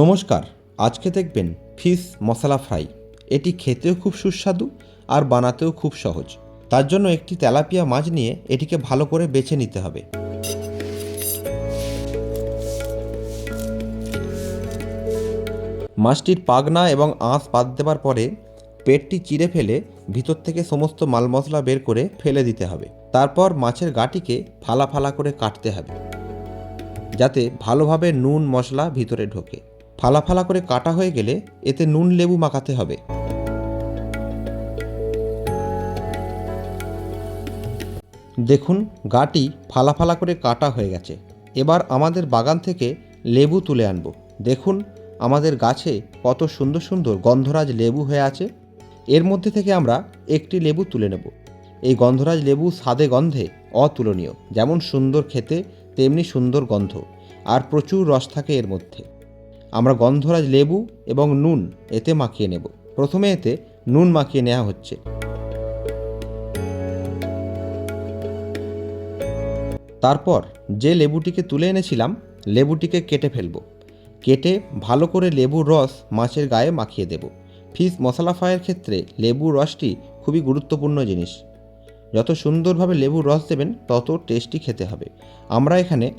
নমস্কার, আজকে দেখবেন ফিশ মশলা ফ্রাই। এটি খেতেও খুব সুস্বাদু আর বানাতেও খুব সহজ। তার জন্য একটি তেলাপিয়া মাছ নিয়ে এটিকে ভালো করে বেছে নিতে হবে। মাছটির পাগনা এবং আঁশ বাদ দেওয়ার পরে পেটটি চিড়ে ফেলে ভিতর থেকে সমস্ত মাল মশলা বের করে ফেলে দিতে হবে। তারপর মাছের গাটিকে ফালা ফালা করে কাটতে হবে, যাতে ভালোভাবে নুন মশলা ভিতরে ঢোকে। ফালা ফালা করে কাটা হয়ে গেলে এতে নুন লেবু মাখাতে হবে। দেখুন, গাটি ফালা ফালা করে কাটা হয়ে গেছে। এবার আমাদের বাগান থেকে লেবু তুলে আনব। দেখুন, আমাদের গাছে কত সুন্দর সুন্দর গন্ধরাজ লেবু হয়ে আছে। এর মধ্যে থেকে আমরা একটি লেবু তুলে নেব। এই গন্ধরাজ লেবু স্বাদে গন্ধে অতুলনীয়। যেমন সুন্দর খেতে, তেমনি সুন্দর গন্ধ। আর প্রচুর রস থাকে এর মধ্যে। আমরা গন্ধরাজ লেবু এবং নুন এতে মাখিয়ে নেব। প্রথমে এতে নুন মাখিয়ে নেওয়া হচ্ছে। তারপর যে লেবুটিকে তুলে এনেছিলাম, লেবুটিকে কেটে ফেলব। কেটে ভালো করে লেবুর রস মাছের গায়ে মাখিয়ে দেব। ফিশ মশলা ফ্রাইয়ের ক্ষেত্রে লেবুর রসটি খুবই গুরুত্বপূর্ণ জিনিস। যত সুন্দরভাবে লেবুর রস দেবেন, তত টেস্টি খেতে হবে। আমরা এখানে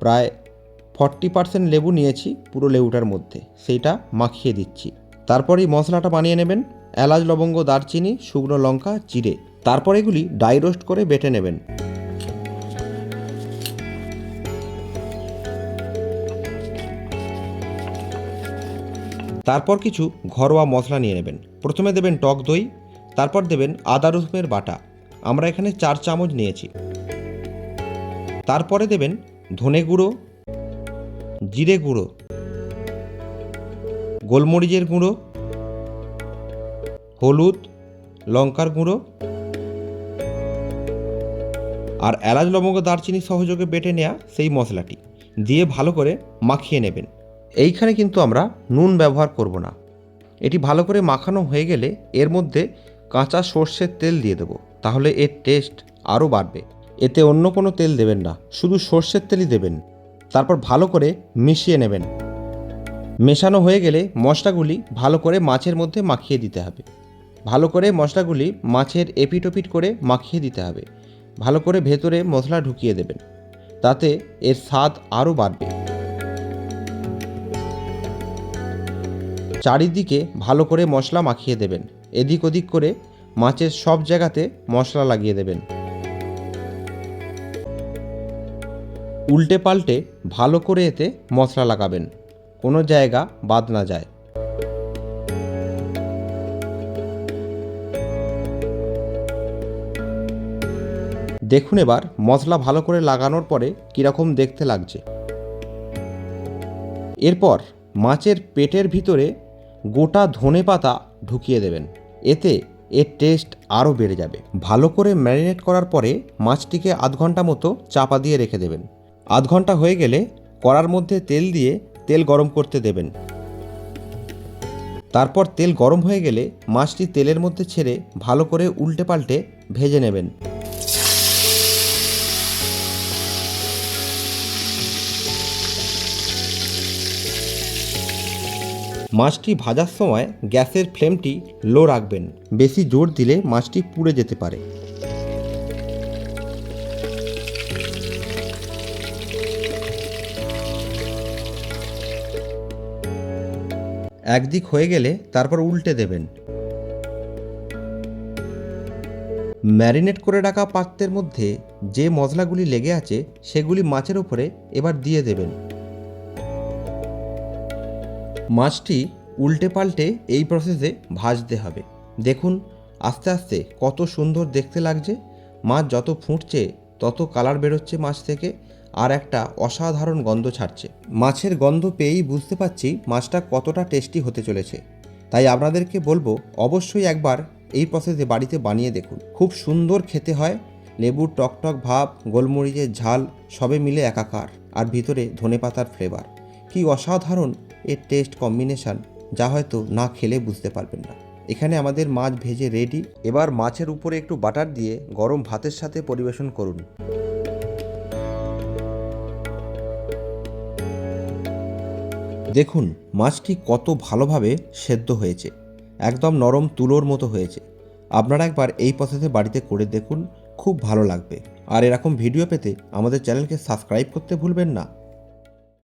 প্রায় ফর্টি পার্সেন্ট লেবু নিয়েছি পুরো লেবুটার মধ্যে, সেইটা মাখিয়ে দিচ্ছি। তারপর এই মশলাটা বানিয়ে নেবেন, এলাচ, লবঙ্গ, দারচিনি, শুকনো লঙ্কা, জিরে। তারপর এগুলি ডাই রোস্ট করে বেটে নেবেন। তারপর কিছু ঘরোয়া মশলা নিয়ে নেবেন। প্রথমে দেবেন টক দই, তারপর দেবেন আদা রসুনের বাটা। আমরা এখানে চার চামচ নিয়েছি। তারপরে দেবেন ধনে গুঁড়ো জিরে গুঁড়ো, গোলমরিচের গুঁড়ো, হলুদ, লঙ্কার গুঁড়ো আর এলাচ, লবঙ্গ, দারচিনি সহযোগে বেটে নেওয়া সেই মশলাটি দিয়ে ভালো করে মাখিয়ে নেবেন। এইখানে কিন্তু আমরা নুন ব্যবহার করব না। এটি ভালো করে মাখানো হয়ে গেলে এর মধ্যে কাঁচা সর্ষের তেল দিয়ে দেবো, তাহলে এর টেস্ট আরও বাড়বে। এতে অন্য কোনো তেল দেবেন না, শুধু সর্ষের তেলই দেবেন। তারপর ভালো করে মিশিয়ে নেবেন। মেশানো হয়ে গেলে মশলাগুলি ভালো করে মাছের মধ্যে মাখিয়ে দিতে হবে। ভালো করে মশলাগুলি মাছের এপিটোপিট করে মাখিয়ে দিতে হবে। ভালো করে ভেতরে মশলা ঢুকিয়ে দেবেন। তাতে এর স্বাদ আরও বাড়বে। চারিদিকে ভালো করে মশলা মাখিয়ে দেবেন। এদিক ওদিক করে মাছের সব জায়গাতে মশলা লাগিয়ে দেবেন। উল্টে পাল্টে ভালো করে এতে মশলা লাগাবেন। কোনো জায়গা বাদ না যায়। দেখুন এবার মশলা ভালো করে লাগানোর পরে কীরকম দেখতে লাগছে। এরপর মাছের পেটের ভিতরে গোটা ধনে পাতা ঢুকিয়ে দেবেন। এতে এর টেস্ট আরও বেড়ে যাবে। ভালো করে ম্যারিনেট করার পরে মাছটিকে আধ ঘণ্টা মতো চাপা দিয়ে রেখে দেবেন। আধ ঘণ্টা হয়ে গেলে কড়ার মধ্যে তেল দিয়ে তেল গরম করতে দেবেন। তারপর তেল গরম হয়ে গেলে মাছটি তেলের মধ্যে ছেড়ে ভালো করে উল্টে পাল্টে ভেজে নেবেন। মাছটি ভাজার সময় গ্যাসের ফ্লেমটি লো রাখবেন। বেশি জোর দিলে মাছটি পুড়ে যেতে পারে। একদিক হয়ে গেলে তারপর উল্টে দেবেন। ম্যারিনেট করে রাখা পাত্রের মধ্যে যে মশলাগুলি লেগে আছে, সেগুলি মাছের উপরে এবার দিয়ে দেবেন। মাছটি উল্টে পাল্টে এই প্রসেসে ভাজতে হবে। দেখুন, আস্তে আস্তে কত সুন্দর দেখতে লাগছে। মাছ যত ফুটছে, তত কালার বেরোচ্ছে মাছ থেকে। আর একটা অসাধারণ গন্ধ ছাড়ছে। মাছের গন্ধ পেয়েই বুঝতে পারছি মাছটা কতটা টেস্টি হতে চলেছে। তাই আপনাদেরকে বলব, অবশ্যই একবার এই প্রসেসে বাড়িতে বানিয়ে দেখুন। খুব সুন্দর খেতে হয়, লেবুর টকটক ভাব, গোলমরিচের ঝাল, সবে মিলে একাকার, আর ভিতরে ধনেপাতার ফ্লেভার কি অসাধারণ এর টেস্ট কম্বিনেশান যা হয়তো না খেলে বুঝতে পারবেন না। এখানে আমাদের মাছ ভেজে রেডি এবার মাছের উপরে একটু বাটার দিয়ে গরম ভাতের সাথে পরিবেশন করুন। দেখুন, মাছটি কত ভালোভাবে সেদ্ধ হয়েছে। একদম নরম তুলোর মতো হয়েছে। আপনারা একবার এই পথেতে বাড়িতে করে দেখুন, খুব ভালো লাগবে। আর এরকম ভিডিও পেতে আমাদের চ্যানেলকে সাবস্ক্রাইব করতে ভুলবেন না।